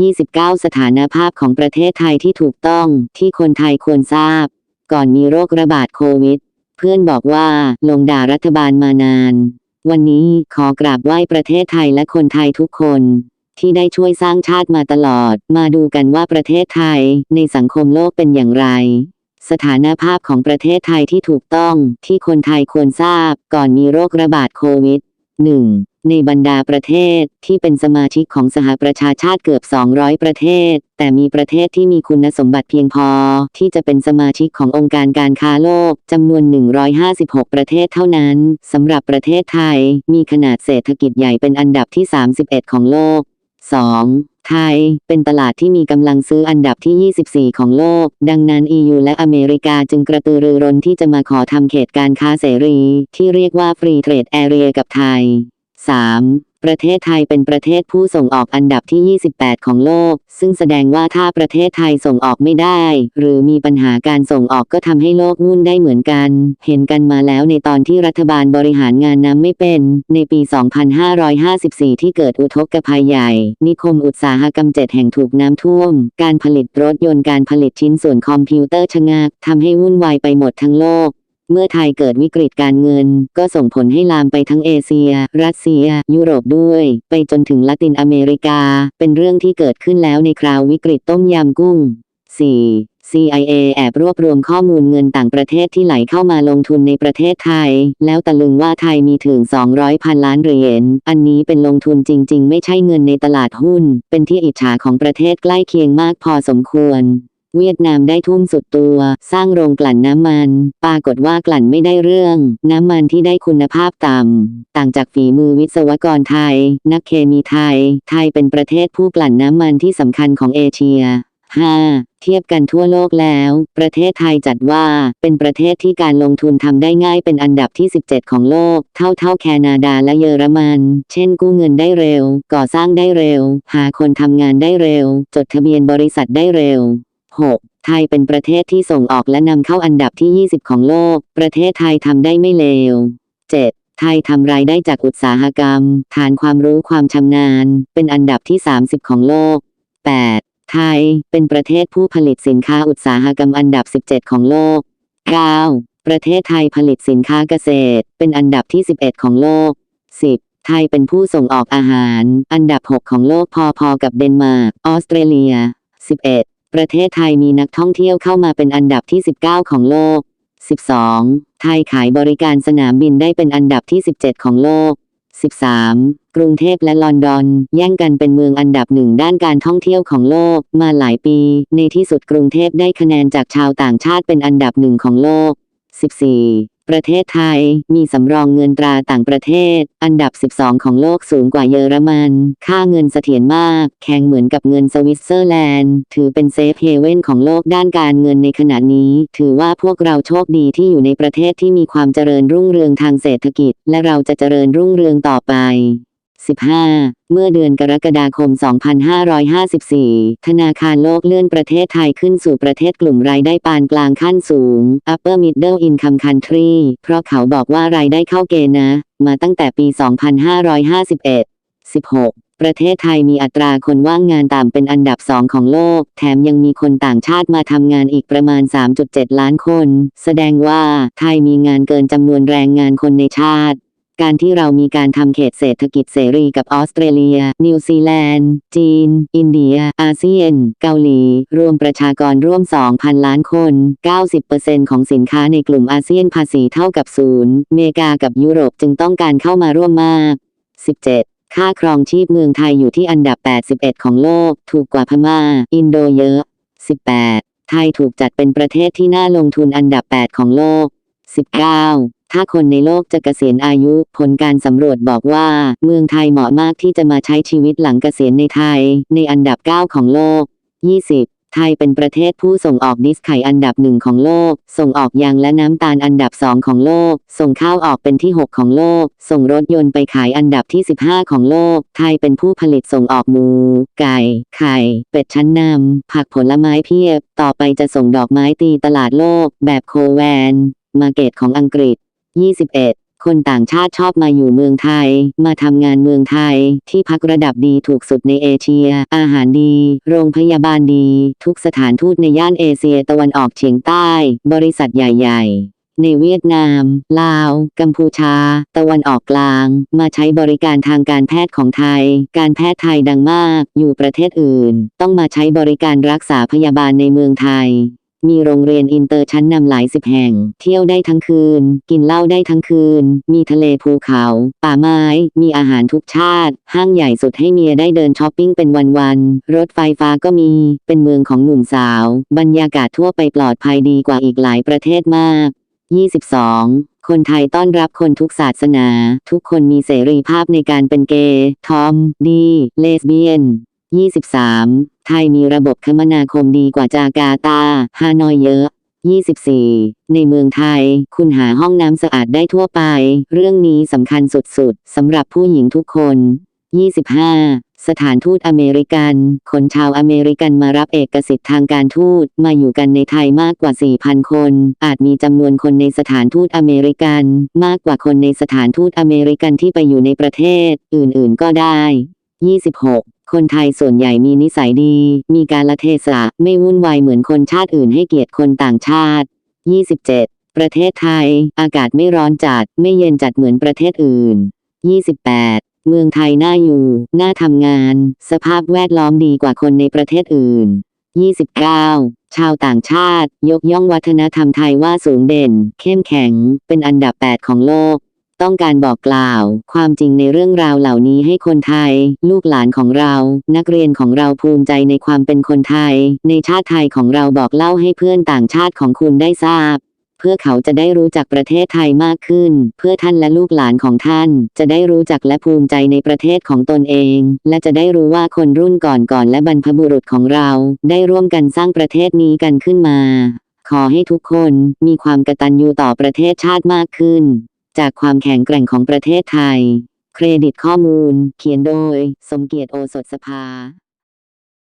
29 สถานภาพของประเทศไทยที่ถูกต้องที่คนไทยควรทราบ ก่อนมีโรคระบาดโควิด เพื่อนบอกว่าลงด่ารัฐบาลมานาน วันนี้ขอกราบไหว้ประเทศไทยและคนไทยทุกคน ที่ได้ช่วยสร้างชาติมาตลอด มาดูกันว่าประเทศไทยในสังคมโลกเป็นอย่างไร สถานภาพของประเทศไทยที่ถูกต้องที่คนไทยควรทราบ ก่อนมีโรคระบาดโควิด 1. ในบรรดาประเทศที่เป็นสมาชิกของสหประชาชาติเกือบ 200 ประเทศ แต่มีประเทศที่มีคุณสมบัติเพียงพอ ที่จะเป็นสมาชิกขององค์การการค้าโลกจำนวน 156 ประเทศเท่านั้นสำหรับประเทศไทย มีขนาดเศรษฐกิจใหญ่เป็นอันดับที่ 31 ของโลก 2. ไทย เป็นตลาดที่มีกำลังซื้ออันดับที่ 24 ของโลก ดังนั้น EU และอเมริกาจึงกระตือรือร้นที่จะมาขอทำเขตการค้าเสรี ที่เรียกว่า Free Trade Area กับไทย 3. ประเทศไทยเป็นประเทศผู้ส่งออกอันดับที่ 28 ของโลก ซึ่งแสดงว่าถ้าประเทศไทยส่งออกไม่ได้ หรือมีปัญหาการส่งออกก็ทำให้โลกวุ่นได้เหมือนกัน เห็นกันมาแล้วในตอนที่รัฐบาลบริหารงานน้ำไม่เป็น ในปี 2554 ที่เกิดอุทกภัยใหญ่ นิคมอุตสาหกรรมเจ็ดแห่งถูกน้ำท่วม การผลิตรถยนต์การผลิตชิ้นส่วนคอมพิวเตอร์ชะงักทำให้วุ่นวายไปหมดทั้งโลก เมื่อไทยเกิดวิกฤตการเงิน ก็ส่งผลให้ลามไปทั้งเอเชีย รัสเซีย ยุโรปด้วย ไปจนถึงละตินอเมริกา เป็นเรื่องที่เกิดขึ้นแล้วในคราววิกฤตต้มยำกุ้ง 4. CIA แอบรวบรวมข้อมูลเงินต่างประเทศที่ไหลเข้ามาลงทุนในประเทศไทย แล้วตะลึงว่าไทยมีถึง 200 พันล้านเหรียญ อันนี้เป็นลงทุนจริง ๆ ไม่ใช่เงินในตลาดหุ้น เป็นที่อิจฉาของประเทศใกล้เคียงมากพอสมควร เวียดนามได้ทุ่มสุดตัว สร้างโรงกลั่นน้ำมัน ปรากฏว่ากลั่นไม่ได้เรื่อง น้ำมันที่ได้คุณภาพต่ำ ต่างจากฝีมือวิศวกรไทย นักเคมีไทย ไทยเป็นประเทศผู้กลั่นน้ำมันที่สำคัญของเอเชีย 5. เทียบกันทั่วโลกแล้ว ประเทศไทยจัดว่าเป็นประเทศที่การลงทุนทำได้ง่ายเป็นอันดับที่ 17 ของโลก เท่าเท่าแคนาดาและเยอรมัน เช่นกู้เงินได้เร็ว ก่อสร้างได้เร็ว หาคนทำงานได้เร็ว จดทะเบียนบริษัทได้เร็ว 6. ไทยเป็นประเทศที่ส่งออกและนำเข้าอันดับที่ 20 ของโลก ประเทศไทยทำได้ไม่เลว 7. ไทยทำรายได้จากอุตสาหกรรม ฐานความรู้ความชำนาญ เป็นอันดับที่ 30 ของโลก 8. ไทยเป็นประเทศผู้ผลิตสินค้าอุตสาหกรรมอันดับ 17 ของโลก 9. ประเทศไทยผลิตสินค้าเกษตร เป็นอันดับที่ 11 ของโลก 10. ไทยเป็นผู้ส่งออกอาหาร อันดับ 6 ของโลกพอๆกับเดนมาร์ก ออสเตรเลีย 11. ประเทศไทยมีนักท่องเที่ยวเข้ามาเป็นอันดับที่ 19 ของโลก 12. ไทยขายบริการสนามบินได้เป็นอันดับที่ 17 ของโลก 13. กรุงเทพและลอนดอน แย่งกันเป็นเมืองอันดับหนึ่งด้านการท่องเที่ยวของโลกมาหลายปี ในที่สุดกรุงเทพได้คะแนนจากชาวต่างชาติเป็นอันดับหนึ่งของโลก 14. ประเทศไทยมีสำรองเงินตราต่างประเทศ อันดับ 12 ของโลกสูงกว่าเยอรมัน ค่าเงินเสถียรมาก แข่งเหมือนกับเงินสวิตเซอร์แลนด์ ถือเป็นเซฟเฮเว่นของโลกด้านการเงินในขณะนี้ ถือว่าพวกเราโชคดีที่อยู่ในประเทศที่มีความเจริญรุ่งเรืองทางเศรษฐกิจ และเราจะเจริญรุ่งเรืองต่อไป 15. เมื่อเดือนกรกฎาคม 2554 ธนาคารโลกเลื่อนประเทศไทยขึ้นสู่ประเทศกลุ่มรายได้ปานกลางขั้นสูง Upper Middle Income Country เพราะเขาบอกว่ารายได้เข้าเกณฑ์นะ มาตั้งแต่ปี 2551 16. ประเทศไทยมีอัตราคนว่างงานต่ำเป็นอันดับสองของโลก แถมยังมีคนต่างชาติมาทำงานอีกประมาณ 3.7 ล้านคน แสดงว่าไทยมีงานเกินจำนวนแรงงานคนในชาติ การที่เรามีการทำเขตเศรษฐกิจเสรีกับออสเตรเลีย นิวซีแลนด์ จีน อินเดีย อาเซียน เกาหลี รวมประชากรร่วม 2,000 ล้านคน 90%ของสินค้าในกลุ่มอาเซียนภาษีเท่ากับศูนย์เมกากับยุโรปจึงต้องการเข้ามาร่วมมาก 17. ค่าครองชีพเมืองไทยอยู่ที่อันดับ 81 ของโลก ถูกกว่าพม่า อินโดเยอะ 18. ไทยถูกจัดเป็นประเทศที่น่าลงทุนอันดับ 8 ของโลก 19. ถ้าคนในโลกจะเกษียณอายุ ผลการสำรวจบอกว่า เมืองไทยเหมาะมากที่จะมาใช้ชีวิตหลังเกษียณในไทย ในอันดับ 9 ของโลก 20. ไทยเป็นประเทศผู้ส่งออกดิสไข่อันดับหนึ่งของโลก ส่งออกยางและน้ำตาลอันดับ2ของโลก ส่งข้าวออกเป็นที่ 6 ของโลก ส่งรถยนต์ไปขายอันดับที่ 15 ของโลก ไทยเป็นผู้ผลิตส่งออกหมู ไก่ ไข่ เป็ดชั้นนำผักผลไม้เพียบ ต่อไปจะส่งดอกไม้ตีตลาดโลก แบบโคแวน มาเกตของอังกฤษ 21 คนต่างชาติชอบมาอยู่เมืองไทย มาทำงานเมืองไทย ที่พักระดับดีถูกสุดในเอเชีย อาหารดี โรงพยาบาลดี ทุกสถานทูตในย่านเอเชียตะวันออกเฉียงใต้ บริษัทใหญ่ ๆในเวียดนาม ลาว กัมพูชา ตะวันออกกลาง มาใช้บริการทางการแพทย์ของไทย การแพทย์ไทยดังมาก อยู่ประเทศอื่น ต้องมาใช้บริการรักษาพยาบาลในเมืองไทย มีโรงเรียนอินเตอร์ชั้นนำหลายสิบแห่ง เที่ยวได้ทั้งคืน กินเหล้าได้ทั้งคืน มีทะเลภูเขา ป่าไม้ มีอาหารทุกชาติ ห้างใหญ่สุดให้เมียได้เดินช้อปปิ้งเป็นวันๆ รถไฟฟ้าก็มี เป็นเมืองของหนุ่มสาว บรรยากาศทั่วไปปลอดภัยดีกว่าอีกหลายประเทศมาก 22. คนไทยต้อนรับคนทุกศาสนา ทุกคนมีเสรีภาพในการเป็นเกย์ ทอม ดี เลสเบี้ยน 23. ไทยมีระบบคมนาคมดีกว่าจาการ์ตา ฮานอยเยอะ 24. ในเมืองไทย คุณหาห้องน้ำสะอาดได้ทั่วไป เรื่องนี้สำคัญสุดๆสำหรับผู้หญิงทุกคน 25. สถานทูตอเมริกัน คนชาวอเมริกันมารับเอกสิทธิ์ทางการทูตมาอยู่กันในไทยมากกว่า 4,000 คน อาจมีจำนวนคนในสถานทูตอเมริกัน มากกว่าคนในสถานทูตอเมริกันที่ไปอยู่ในประเทศ อื่นๆก็ได้ 26. คนไทยส่วนใหญ่มีนิสัยดี มีการละเทศะ ไม่วุ่นวายเหมือนคนชาติอื่นให้เกียรติคนต่างชาติ 27. ประเทศไทย อากาศไม่ร้อนจัด ไม่เย็นจัดเหมือนประเทศอื่น 28. เมืองไทยน่าอยู่ น่าทำงาน สภาพแวดล้อมดีกว่าคนในประเทศอื่น 29. ชาวต่างชาติ ยกย่องวัฒนธรรมไทยว่าสูงเด่น เข้มแข็ง เป็นอันดับ 8 ของโลก ต้องการบอกกล่าว ความจริงในเรื่องราวเหล่านี้ให้คนไทย ลูกหลานของเรา นักเรียนของเราภูมิใจในความเป็นคนไทย ในชาติไทยของเราบอกเล่าให้เพื่อนต่างชาติของคุณได้ทราบเพื่อเขาจะได้รู้จักประเทศไทยมากขึ้น เพื่อท่านและลูกหลานของท่าน จะได้รู้จักและภูมิใจในประเทศของตนเอง และจะได้รู้ว่าคนรุ่นก่อนๆและบรรพบุรุษของเรา ได้ร่วมกันสร้างประเทศนี้กันขึ้นมา ขอให้ทุกคนมีความกตัญญูต่อประเทศชาติมากขึ้น จากความแข็งแกร่งของประเทศไทย เครดิตข้อมูล เขียนโดย สมเกียรติโอสถสภา